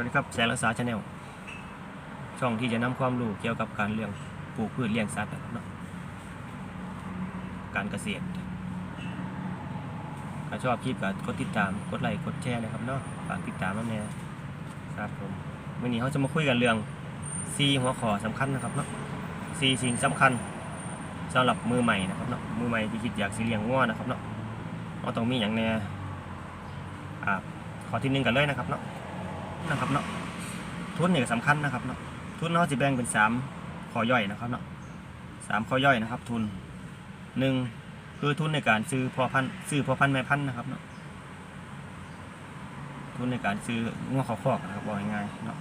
วัสดีครับแสนรักษาชาแนลช่องที่จะนำความรู้เกี่ยวกับการเลี้ยงปลูกพืชเลี้ยงสัตว์นะครับเนาะการเกษตรถ้าชอบคลิปก็กดติดตามกดไลค์กดแชร์นะครับเนาะฝากติดตามมาแน่ครับผมวันนี้เขาจะมาคุยกันเรื่องซีหัวข้อสำคัญนะครับเนาะซีสิ่งสำคัญสำหรับมือใหม่นะครับเนาะมือใหม่ที่คิดอยากสิเลี้ยงงัวนะครับเนาะเราต้องมีอย่างแน่อ่าข้อที่หนึ่งกันเลยนะครับเนาะ นะครับเนาะทุนเนี่ยสำคัญนะครับเนาะทุนเนาะจะแบ่งเป็นสามข้อย่อยนะครับเนาะสามข้อย่อยนะครับ ทุนหนึ่งคือทุนในการซื้อพอพันธุ์ซื้อพอพันธุ์แม่พันธุ์นะครับเนาะทุนในการซื้อง้อขาคอกนะครับบอกง่ายๆเนาะ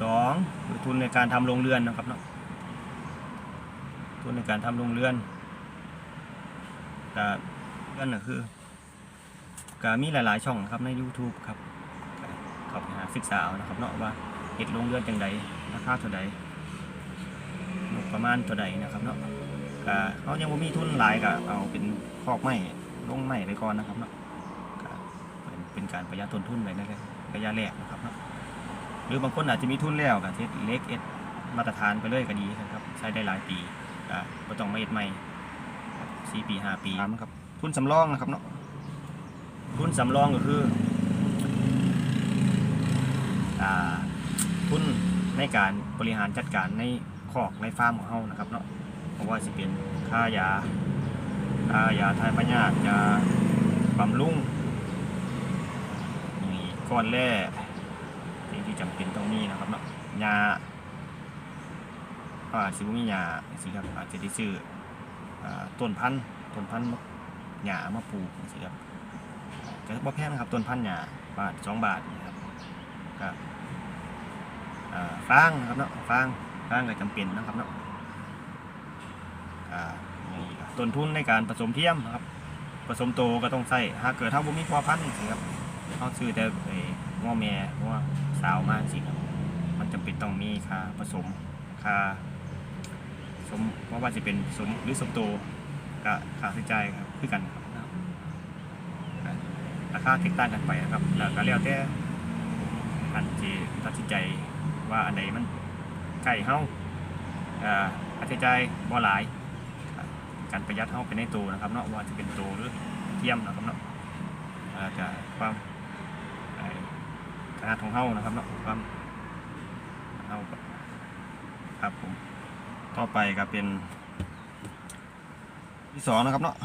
สองคือทุนในการทำโรงเรือนนะครับเนาะทุนในการทำโรงเรือนก็เรือนน่ะคือก็มีหลายๆช่องครับใน YouTube ครับ เข้าไปหาศึกษาเอานะครับเนาะว่าเห็ดลงเรือนจังใดราคาเท่าใดงบประมาณเท่าใดนะครับเนาะก็เขายังบ่มีทุนหลายก็เอาเป็นคอกไม้ลงไม้ไปก่อนนะครับเนาะก็เป็นเป็นการประหยัดต้นทุนไปในระยะแรกนะครับเนาะหรือบางคนอาจจะมีทุนแล้วก็เฮ็ดเล็กเอ็ดมาตรฐานไปเลยก็ดีครับ ใช้ได้หลายปีก็บ่ต้องมาเอ็ดใหม่สี่ปีห้าปีครับทุนสำรองนะครับเนาะทุนสำรองก็คืออ่า ทุนในการบริหารจัดการในคอกในฟาร์มของเรานะครับเนาะเพราะว่าสิเป็นค่ายาค่ายาทายพยาธิยาบำรุงนี่ก้อนแร่สิ่งที่จำเป็นต้องมีนะครับเนาะยาอาจสิบ่มียาสิครับอาจจะได้ซื้ออต้นพันธุ์ต้นพันธุ์มะหญ้ามาปลูกสิครับก็บ่แพงนะครับต้นพันธุ์หญ้าบาทสองบาทนี่ครับครับ ฟางนะครับเนาะฟางฟางก็จำเป็นนะครับเนาะต้นทุนในการผสมเทียมนะครับ ผสมโตก็ต้องใส่ถ้าเกิดถ้าบ่มีพอพันธุ์สิครับเขาซื้อแต่ไอ้ง้อแม่ง้อสาวมากสิครับมันจำเป็นต้องมีค่าผสมค่าสมเพราะว่าจะเป็นสมหรือสมโตก็ค่าใช้จ่ายครับคือกันครับอ่าราคาแตกต่างกันไปนะครับแล้วก็แล้วแต่อันที่ตัดสินใจ ว่าอันไหนมันใกล้เฮาอ่าค่าใช้จ่ายบ่หลาย การประหยัดเฮาเป็นในตัวนะครับเนาะว่าจะเป็นตัวหรือเทียมนะครับเนาะอาจะความขนาดของเฮานะครับเนาะความเฮาครับผมต่อไปก็เป็นที่สองนะครับเนาะ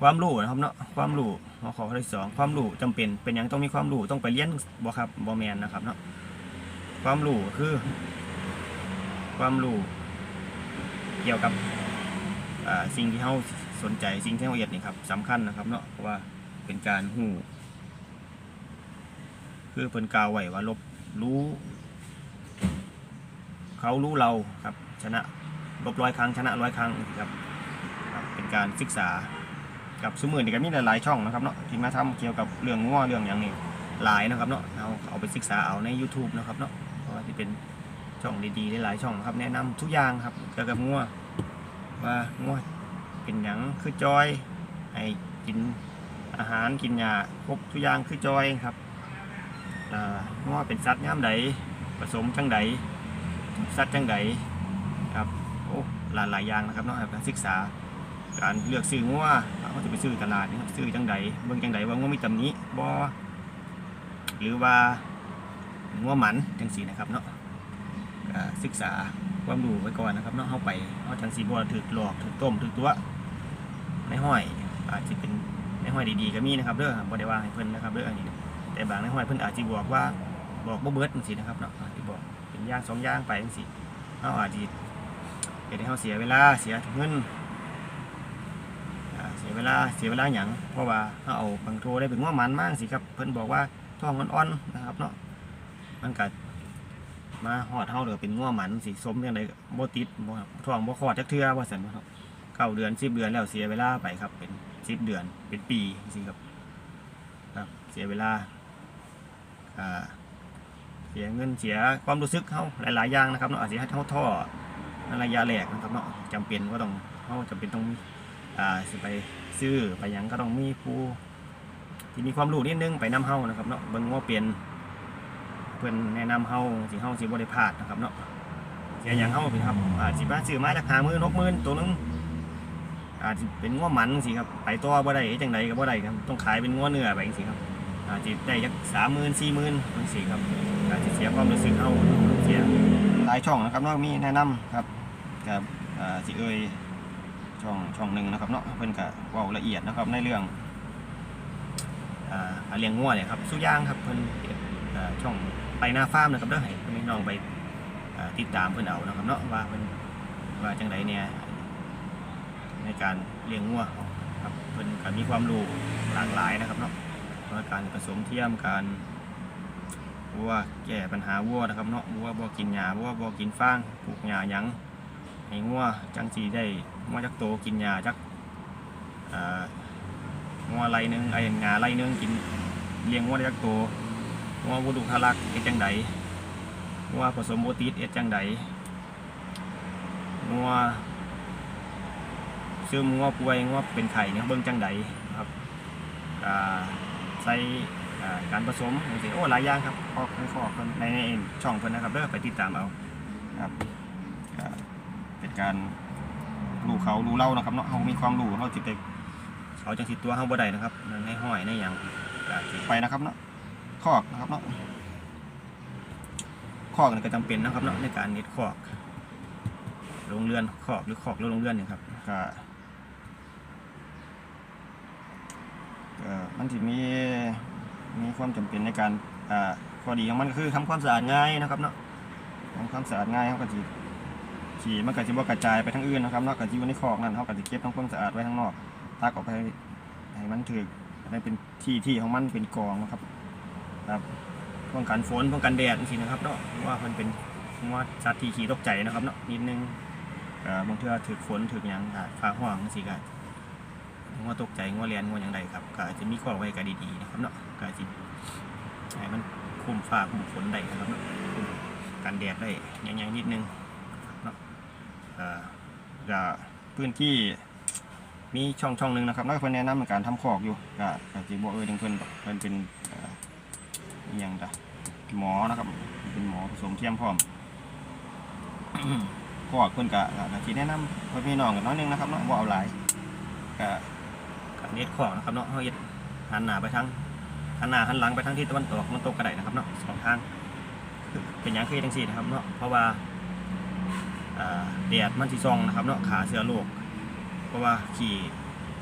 ความรู้นะครับเนาะความรู้หัวข้อข้อที่สองความรู้จำเป็นเป็นอย่างต้องมีความรู้ต้องไปเรียนบ่ครับบ่แมนนะครับเนาะความรู้คือ ความรู้เกี่ยวกับสิ่งที่เฮาสนใจสิ่งที่เฮาเอ็ดนี่ครับสำคัญนะครับเนาะเพราะว่าเป็นการหู้คือเพิ่นกล่าวไว้ว่าลบรู้ เขารู้เราครับชนะลบร้อยครั้งชนะร้อยครั้งครับ เป็นการศึกษา กับสมือนี่ก็มีหลายๆช่องนะครับเนาะที่มาทำเกี่ยวกับเรื่องง้อเรื่องอย่างนี้หลายนะครับเนาะเอาเอาไปศึกษาเอาใน YouTube นะครับเนาะเพราะว่าที่เป็นช่องดีๆหลายๆช่องครับแนะนำทุกอย่างครับเกี่ยวกับง้อว่าง้อเป็นหยังคือจอยให้กินอาหารกินยาครบทุกอย่างคือจอยครับง้อเป็นสัตว์ย่ามใดผสมจังใดสัตว์จังใดครับโอ้หลายๆอย่างนะครับเนาะไปศึกษาการเลือกซื้องัว เขาจะไปซื้อตลาดนะครับซื้อจังใดเบิ่งจังใดว่างัวมีตำหนิบ่หรือว่างัวหมันจังสีนะครับเนาะศึกษาความรู้ไว้ก่อนนะครับเนาะเข้าไปเอาจังสีบ่ถือหลอกถือต้มถือตัวในห้อยอาจจะเป็นในห้อยดีๆก็มีนะครับเด้อบ่ได้ว่าให้เพิ่นนะครับเด้ออันนี้แต่บางในห้อยเพิ่นอาจจะบอกว่าบอกบ่เบิดจังซี่นะครับเนาะอาจจะบอกเป็นย่างสองย่างไปจังซี่เฮาอาจจะเฮ็ดให้เฮาเสียเวลาเสียเงิน เสียเวลาเสียเวลาหยังเพราะว่าเขาเอาบางโทรได้เป็นง้อมันมากสิครับเพิ่นบอกว่าท้องอ่อนๆนะครับเนาะมันกัดมาหอดเฮาเหลือเป็นง้อมันสิสมจังไดบ่ติดบ่ครับท้องบ่คอดจักเทื่อว่าซั่นครับเก้าเดือน10เดือนแล้วเสียเวลาไปครับ เป็น10เดือนเป็นปีสิครับครับเสียเวลาอ่าเสียเงินเสียความรู้สึกเฮาหลาย ๆ อย่างนะครับเนาะอาจสิให้เฮาท้อในระยะแรกนะครับเนาะจำเป็นว่าต้องเฮาจำเป็นต้อง อ่าสิไปซื้อไปยังก็ต้องมีผู้ที่มีความรู้นิดนึงไปนํเฮานะครับเนาะเบิ่งว่าเปลี่ยนเพิ่นแนะนำเฮาสิเฮาสิบ่ได้พลาดนะครับเนาะเสียหยังเฮาเป็นครับอาสิมาซื้อไม้ราคา10,000 60,000ตัวหนึงอาจสิเป็นงัวหมันสิครับไปต่อบ่ได้จังไดก็บ่ได้ครับต้องขายเป็นงัวเนื้อไปจังซี่ครับอาจสิได้จัก30,000 40,000จังซี่ครับอาจสิเสียความรู้สึกเฮาเสียหลายช่องนะครับนาะมีแนะนำครับกับอ่าสิเอ่ย ช่องช่องหนึ่งนะครับเนาะเพิ่นก็เว้าละเอียดนะครับในเรื่องอ่าการเลี้ยงงัวเนี่ยครับสุย่างครับเพิ่นเฮ็ดอ่าช่องไปหน้าฟาร์มนะครับเด้อให้พี่น้องไปติดตามเพิ่นเอานะครับเนาะว่าเพิ่นว่าจังไดเนี่ยในการเลี้ยงงัวครับเพิ่นก็มีความรู้หลากหลายนะครับเนาะว่าการผสมเทียมการวัวแก้ปัญหาวัวนะครับเนาะวัวบ่กินหญ้าวัวบ่กินฟางปลูกหญ้าหยังให้งัวจังสีได้ งัวจักโตกินหญ้าจักอ่างัวไรหนึงไอ้หญ้าไรหนึงกินเลี้ยงงัวจักโตงัวบุดุทารักเอ็ดจังใดงัวผสมโบติสเอ็ดจังใดงัวซึมงัวป่วยงัวเป็นไข่เนี่ยเบิ่งจังใดครับใส่การผสมจังซี่โอ้หลายอย่างครับขอกในขอกเพิ่นในในช่องเพิ่นนะครับเด้อไปติดตามเอาครับเป็นการ รู้เขารู้เล่านะครับเนาะเขามีความรู้เขาจิไปเขาจังสิตัวเขาบ่ได้นะครับในห้อยในหยังไปนะครับเนาะคอกนะครับเนาะคอกนี่ก็จำเป็นนะครับเนาะในการเน็ดคอกโรงเรือนคอกหรือคอกหรือโรงเรือนเนี่ยครับก็มันจะมีมีความจำเป็นในการอ่าข้อดีของมันก็คือทำความสะอาดง่ายนะครับเนาะทำความสะอาดง่ายเขาก็จะ ขี่มันก็จะบ่กระจายไปทั้งอื่นนะครับนอกจากที่อยู่ในคอกนั่นเขาก็จะเก็บทั้งความสะอาดไว้ข้างนอกตักออกไปให้มันถือให้เป็นที่ที่ของมันเป็นกองนะครับครับป้องกันฝนป้องกันแดดจริงๆนะครับเนาะว่ามันเป็นว่าสัตว์ที่ขี่ตกใจนะครับเนาะนิดนึงบางเทื่อถือฝนถือหยังก็ฟ้าห้องสิก็งัวตกใจงัวเลียนงัวอย่างใดครับก็จะมีข้อไว้ก็ดีๆนะครับเนาะก็จะให้มันคุมฟ้าคุมฝนได้นะครับเนาะคุมกันแดดได้ยังๆนิดนึง เอ่อก็พื้นที่มีช่องช่องหนึ่งนะครับแล้วก็เพิ่นแนะนำในการทำคอกอยู่ก็ก็สิบ่เอ่ยถึงเพิ่นดอกเพิ่นเป็นเอ่ออหยังจ้ะหมอนะครับเป็นหมอผสมเทียมพร้อมคอกเพิ่นก็ก็ก็สิแนะนำเพิ่นพี่น้องกันน้อยนึงนะครับเนาะบ่เอาหลายก็ก็เน็ดคอกนะครับเนาะเฮาเฮ็ดหันหน้าไปทางหันหน้าหันหลังไปทางทิศตะวันตกตะวันตกก็ได้นะครับเนาะสองทางเป็นหยังคือเฮ็ดจังซี่นะครับเนาะเพราะว่า แดดมันสิซองนะครับเนาะขาเสือโลก เพราะว่าขี่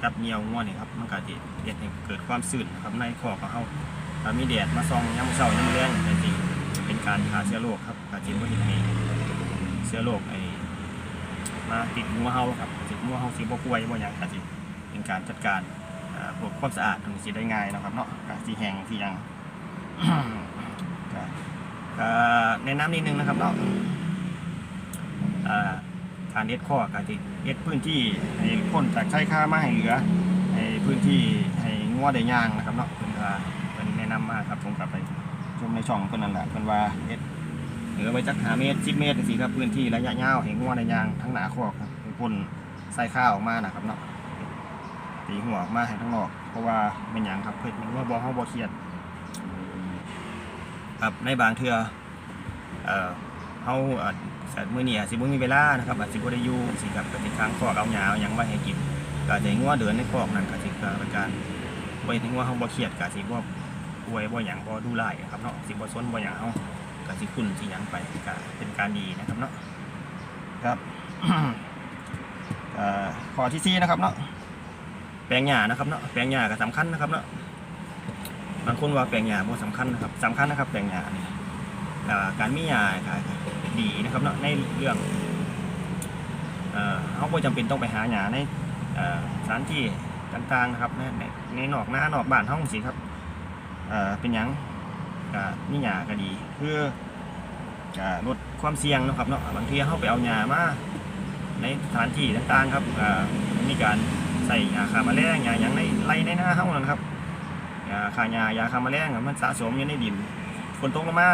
กับเหนียวง่วนนี่ครับมันก็จะเฮ็ดเกิดความชื้นนะครับในคอของเฮาถ้ามีแดดมาซองยามมื้อเช้ายามมื้อแลงจังซี่เป็นการขาเสือโลกครับก็สิบ่เฮ็ดให้เสือโลกไอ้มาติดงัวเฮาครับติดงัวเฮาสิบ่ป่วยบ่หยังก็สิเป็นการจัดการพวกความสะอาดตรงสิได้ง่ายนะครับเนาะก็สิแห้งสิหยังก็ก็แนะนำนิดนึงนะครับเนาะ อ่าการเอ็ดข้อการที่เอ็ดพื้นที่ให้พ้นจากใช้ค่ามาให้เหลือให้พื้นที่ให้งัวได้ย่างนะครับเนาะเพิ่นว่าเพิ่นแนะนำมาครับผมกลับไปชมในช่องเพิ่นนั่นแหละเพิ่นว่าเอ็ดเหลือไว้จักหาเมตร10เมตรจังซี่ครับพื้นที่ระยะยาวให้งัวได้ย่างทั้งหน้าคอครับให้พ่นใส่ข้าวออกมานะครับเนาะตีหัวออกมาให้ทั้งนอก เพราะว่าเป็นหยังครับเพิ่นยังว่าบ่เฮาบ่เครียดครับในบางเทือเอ่อเฮา อาจแต่มื้อนี้อาจสิบ่มีเวลานะครับอาจสิบ่ได้อยู่สิครับก็สิค้างคอกเอาหญ้าเอาหยังไว้ให้กินก็อาจจะให้งัวเดินในคอกนั่นก็สิกิดเป็นการบ่เฮ็ดให้งัวเฮาบ่เครียดก็สิบ่ป่วยบ่หยังบ่ดูหลายนะครับเนาะสิบ่ซนบ่หยังเฮาก็สิคุ้นสิหยังไปก็เป็นการดีนะครับเนาะครับข้อที่สี่นะครับเนาะแปลงหญ้านะครับเนาะแปลงหญ้าก็สำคัญนะครับเนาะบางคนว่าแปลงหญ้าบ่สำคัญนะครับสำคัญนะครับแปลงหญ้านี่าการมียาก็ ดีนะครับเนาะในเรื่องเอ่อเขาก็จำเป็นต้องไปหาหยาในสถานที่ต่างๆนะครับในในนอกหน้านอกบ้านห้องสิครับเอ่อเป็นยังก็มีหยาก็ดีเพื่อลดความเสี่ยงนะครับเนาะบางทีเขาไปเอาหยามาในสถานที่ต่างๆครับอ่อมีการใส่ยาฆ่าแมลงยาหยังในไรในหน้าเฮานั่นครับยาฆ่าหญ้ายาฆ่าแมลงมันสะสมอยู่ในดินฝนตกลงมา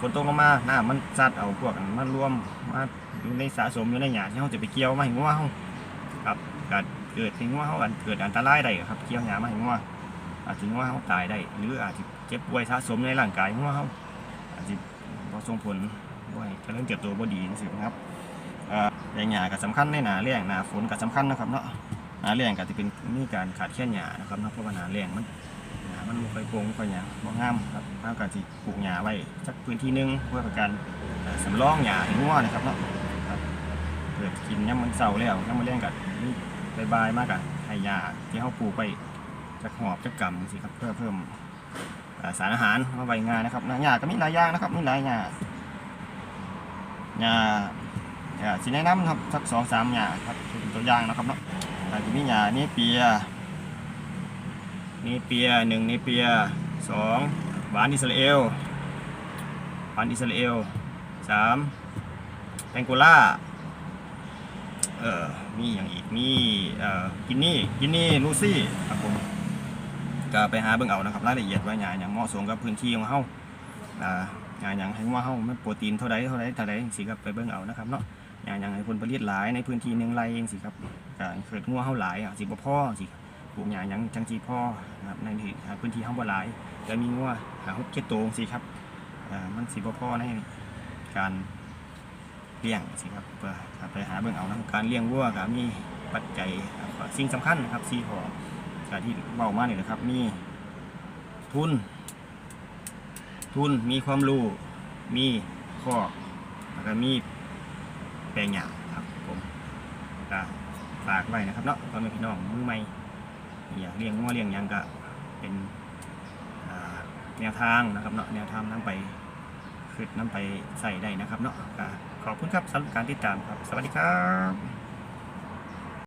ฝนตกลงมาน้ำมันซัดเอาพวกกันมันรวมมาอยู่ในสะสมอยู่ในหยาที่เขาจะไปเกี่ยวมาให้งัวเขาครับก็เกิดให้งัวเขากันเกิดอันตรายได้ครับเกี่ยวหยามาให้งัวอาจจะงัวเฮาตายได้ หรืออาจจะเจ็บป่วยสะสมในร่างกายงัวเฮาอาจจะส่งผลบ่ให้เริญเติบโตบ่ดีจังซี่นะครับอ่อแรงหญ้าก็สำคัญในหน้าแล้งหนาฝนก็สำคัญนะครับเนาะหน้าแล้งก็จะเป็นมีการขาดแคลนหญ้านะครับเนาะเพราะว่าหน้าแล้งมัน มันบ่ค่อยโปร่งบ่ค่อยหยังบ่งามครับเฮาก็สิปลูกหญ้าไว้สักพื้นที่หนึงเพื่อเป็นการเอ่อสำรองหญ้าให้งัวนะครับเนาะครับเกิดกินยามมันเช้าแล้วยามมื้อแลงก็มีบายๆมากอะให้หญ้าที่เฮาปลูกไปจักหอบจักกำสิครับเพื่อเพิ่มอ่าสารอาหารมาไว้งานนะครับนะหญ้าก็มีหลายอย่างนะครับมีหลายหญ้าหญ้าหญ้าสิแนะนำนะครับสักสองสามหญ้าครับเป็นตัวอย่างนะครับเนาะอาจจะมีหญ้าเนเปีย เนเปียหนึ่งเนเปียสองหวานอิสราเอลหวานอิสราเอลสามแตงโกล่าเอ่อมีอย่างอีกมีเอ่อกินนี่กินนี่ลูซี่ครับผมก็ไปหาเบิ่งเอานะครับรายละเอียดว่าหญ้าหยังเหมาะสมกับพื้นที่ของเฮาอ่าหญ้าหยังให้ว่าเฮามันโปรตีนเท่าใดเท่าใดเท่าใดจังซี่ครับไปเบิ่งเอานะครับเนาะหญ้าหยังให้ผลผลิตหลายในพื้นที่หนึ่งไร่จังซี่ครับก็เกิดงัวเฮาหลายอะสิบ่พอจังซี่ ปลูกหญ้ายังจังสิพอนะครับในที่พื้นที่เฮาบ่หลายแต่มีงัวหา6 7ตัวจังซี่ครับมันสิบ่พอในการเลี้ยงสิครับเพื่อไปหาเบิ่งเอานะการเลี้ยงวัวก็มีปัจจัยสิ่งสำคัญนะครับ4ข้อการที่เบามาเนี่ยนะครับมีทุน ทุนมีความรู้มีข้อแล้วก็มีแปลงหยาครับผมฝากไว้นะครับเนาะตอนนี้พี่น้องมือใหม่ อยากเลี้ยงง้อเลี้ยงยังก็เป็นแนวทางนะครับเนาะแนวทางนำไปคือนํไปใส่ได้นะครับเนาะขอบคุณครับสำหรับการติดตามครับ สวัสดีครับ